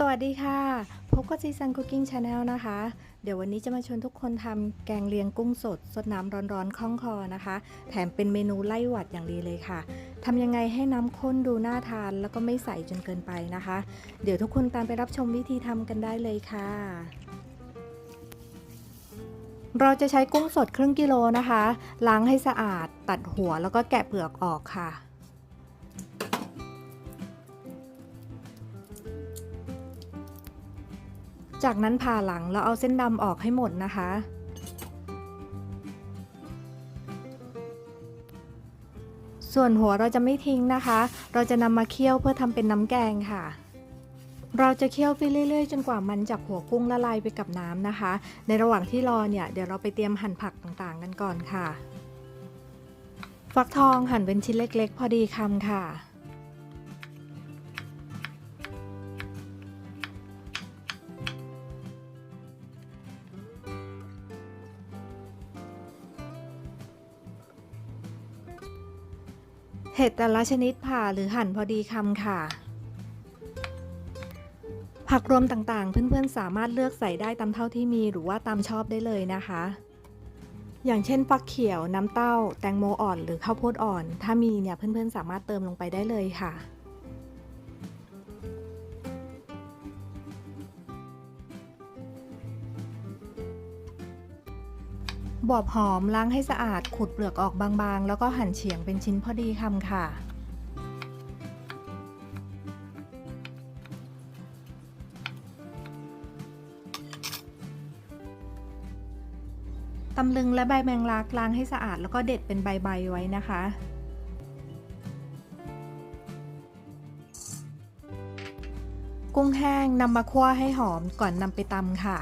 สวัสดีค่ะ พบกับซีซันคุกกิ้งชาแนลนะคะ เดี๋ยววันนี้จะมาชวนทุกคนทำแกงเลียงกุ้งสด สดน้ำร้อนๆคล่องคอนะคะ แถมเป็นเมนูไล่หวัดอย่างดีเลยค่ะทำยังไงให้น้ำข้นดูน่าทานแล้วก็ไม่ใสจนเกินไปนะคะ เดี๋ยวทุกคนตามไปรับชมวิธีทำกันได้เลยค่ะ เราจะใช้กุ้งสดครึ่งกิโลนะคะ ล้างให้สะอาด ตัดหัวแล้วก็แกะเปลือกออกค่ะ จากนั้นผ่าหลังแล้วเอาเส้นดำออกให้หมดนะคะ ส่วนหัวเราจะไม่ทิ้งนะคะ เราจะนำมาเคี่ยวเพื่อทำเป็นน้ำแกงค่ะ เราจะเคี่ยวไปเรื่อย ๆ จนกว่ามันจากหัวกุ้งละลายไปกับน้ำนะคะ ในระหว่างที่รอเนี่ยเดี๋ยวเราไปเตรียมหั่นผักต่างๆกันก่อนค่ะ ฟักทองหั่นเป็นชิ้นเล็ก ๆ พอดีคำค่ะ เห็ดแต่ละชนิดผ่าหรือหั่นพอดีคำค่ะ ผักรวมต่างๆ เพื่อนๆ สามารถเลือกใส่ได้ตามเท่าที่มีหรือว่าตามชอบได้เลยนะคะ อย่างเช่นฟักเขียว น้ำเต้า แตงโมอ่อน หรือข้าวโพดอ่อน ถ้ามีเนี่ยเพื่อนๆ สามารถเติมลงไปได้เลยค่ะ บวบหอมล้างให้สะอาดขุดเปลือกออกบางๆ แล้วก็หั่นเฉียงเป็นชิ้นพอดีคำค่ะ ตำลึงและใบแมงลักล้างให้สะอาดแล้วก็เด็ดเป็นใบๆไว้นะคะกุ้งแห้งนำมาคั่วให้หอมก่อนนำไปตำค่ะ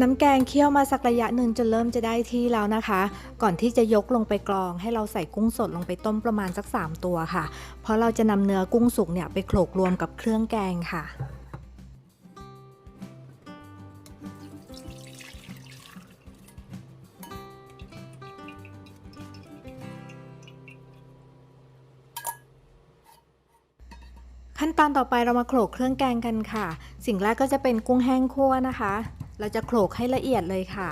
น้ำแกงเคี่ยวมาสักระยะหนึ่งจนเริ่มจะได้ที่แล้วนะคะ ก่อนที่จะยกลงไปกรอง ให้เราใส่กุ้งสดลงไปต้มประมาณสัก 3 ตัวค่ะ เพราะเราจะนำเนื้อกุ้งสุกเนี่ยไปโขลกรวมกับเครื่องแกงค่ะขั้นตอนต่อไปเรามาโขลกเครื่องแกงกันค่ะ สิ่งแรกก็จะเป็นกุ้งแห้งคั่วนะคะ เราจะโขลกให้ละเอียดเลยค่ะ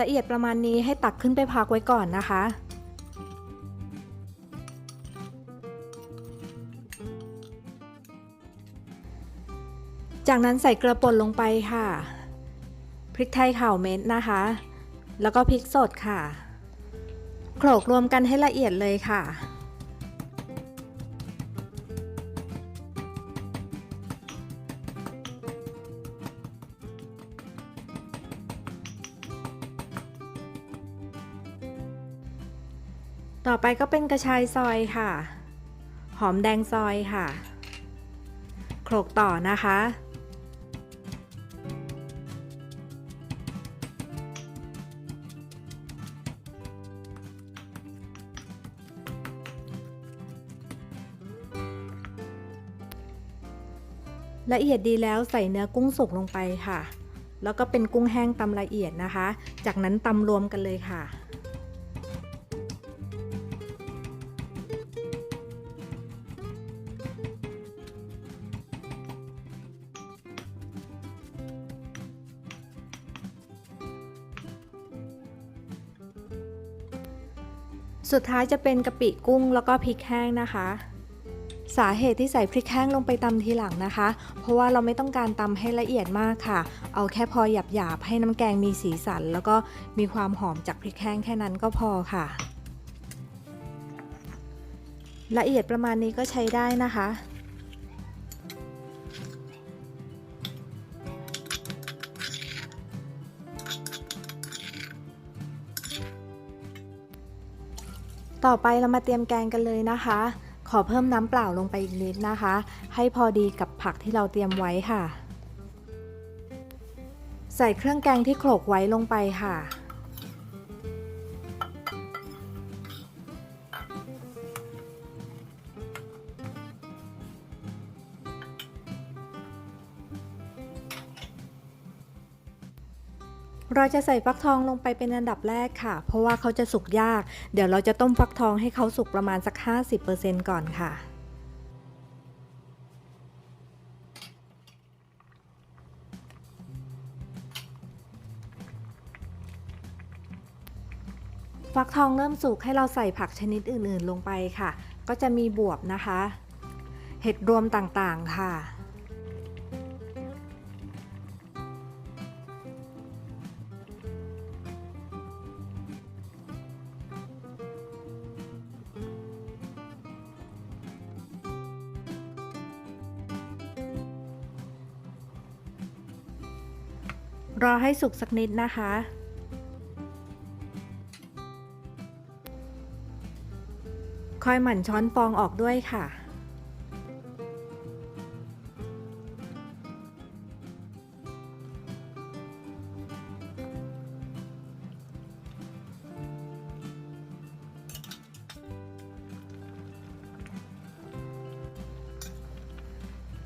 ละเอียดประมาณนี้ให้ตักขึ้นไปพักไว้ก่อนนะคะ จากนั้นใส่เกลือป่นลงไปค่ะ พริกไทยขาวเม็ดนะคะ แล้วก็พริกสดค่ะ โขลกรวมกันให้ละเอียดเลยค่ะ ต่อไปก็เป็นกระชายซอยค่ะ หอมแดงซอยค่ะ โขลกต่อนะคะ ละเอียดดีแล้วใส่เนื้อกุ้งสุกลงไปค่ะ แล้วก็เป็นกุ้งแห้งตำละเอียดนะคะ จากนั้นตำรวมกันเลยค่ะสุดท้ายจะเป็นกะปิกุ้งแล้วก็พริกแห้งนะคะ สาเหตุที่ใส่พริกแห้งลงไปตำทีหลังนะคะ เพราะว่าเราไม่ต้องการตำให้ละเอียดมากค่ะ เอาแค่พอหยาบๆให้น้ำแกงมีสีสัน แล้วก็มีความหอมจากพริกแห้งแค่นั้นก็พอค่ะ ละเอียดประมาณนี้ก็ใช้ได้นะคะต่อไปเรามาเตรียมแกงกันเลยนะคะ ขอเพิ่มน้ำเปล่าลงไปอีกนิดนะคะ ให้พอดีกับผักที่เราเตรียมไว้ค่ะ ใส่เครื่องแกงที่โขลกไว้ลงไปค่ะ เราจะใส่ฟักทองลงไปเป็นอันดับแรกค่ะ เพราะว่าเขาจะสุกยาก เดี๋ยวเราจะต้มฟักทองให้เขาสุกประมาณสัก 50%ก่อนค่ะฟักทองเริ่มสุกให้เราใส่ผักชนิดอื่นๆลงไปค่ะ ก็จะมีบวบนะคะ เห็ดรวมต่างๆค่ะ รอให้สุกสักนิดนะคะ คอยหมั่นช้อนฟองออกด้วยค่ะ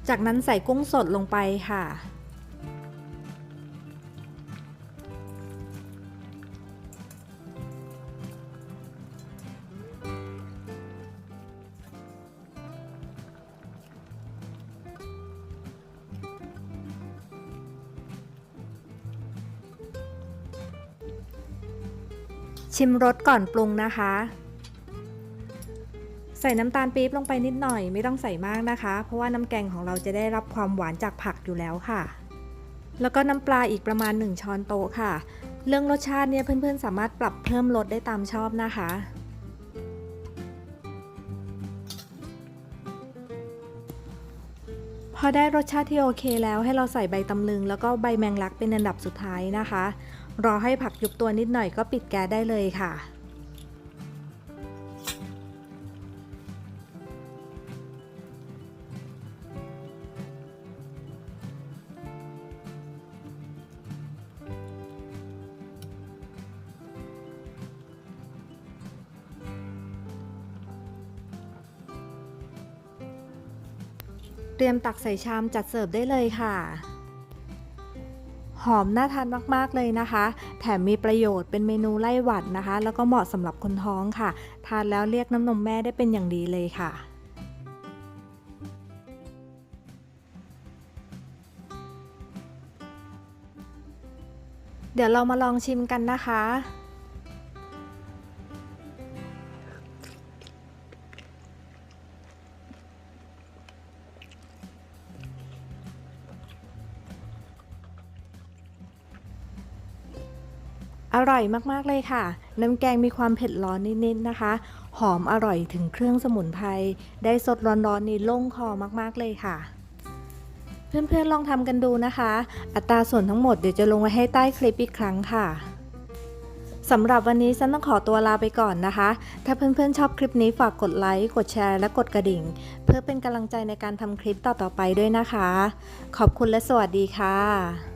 จากนั้นใส่กุ้งสดลงไปค่ะ ชิมรสก่อนปรุงนะคะ ใส่น้ำตาลปี๊บลงไปนิดหน่อยไม่ต้องใส่มากนะคะ เพราะว่าน้ำแกงของเราจะได้รับความหวานจากผักอยู่แล้วค่ะ แล้วก็น้ำปลาอีกประมาณ 1 ช้อนโต๊ะค่ะ เรื่องรสชาติเนี่ยเพื่อนๆ สามารถปรับเพิ่มรสได้ตามชอบนะคะพอได้รสชาติที่โอเคแล้วให้เราใส่ใบตำลึงแล้วก็ใบแมงลักเป็นอันดับสุดท้ายนะคะ รอให้ผักยุบตัวนิดหน่อยก็ปิดแก๊สได้เลยค่ะ เตรียมตักใส่ชามจัดเสิร์ฟได้เลยค่ะ หอมน่าทานมากๆเลยนะคะ แถมมีประโยชน์เป็นเมนูไล่หวัดนะคะ แล้วก็เหมาะสำหรับคนท้องค่ะ ทานแล้วเรียกน้ำนมแม่ได้เป็นอย่างดีเลยค่ะเดี๋ยวเรามาลองชิมกันนะคะ อร่อยมากๆเลยค่ะ น้ำแกงมีความเผ็ดร้อนนิดๆนะคะ หอมอร่อยถึงเครื่องสมุนไพร ได้สดร้อนๆนี่ล่งคอมากๆเลยค่ะ เพื่อนๆลองทำกันดูนะคะ อัตราส่วนทั้งหมดเดี๋ยวจะลงไว้ให้ใต้คลิปอีกครั้งค่ะสำหรับวันนี้ฉันต้องขอตัวลาไปก่อนนะคะ ถ้าเพื่อนๆชอบคลิปนี้ฝากกดไลค์ กดแชร์ และกดกระดิ่ง เพื่อเป็นกำลังใจในการทำคลิปต่อๆไปด้วยนะคะ ขอบคุณและสวัสดีค่ะ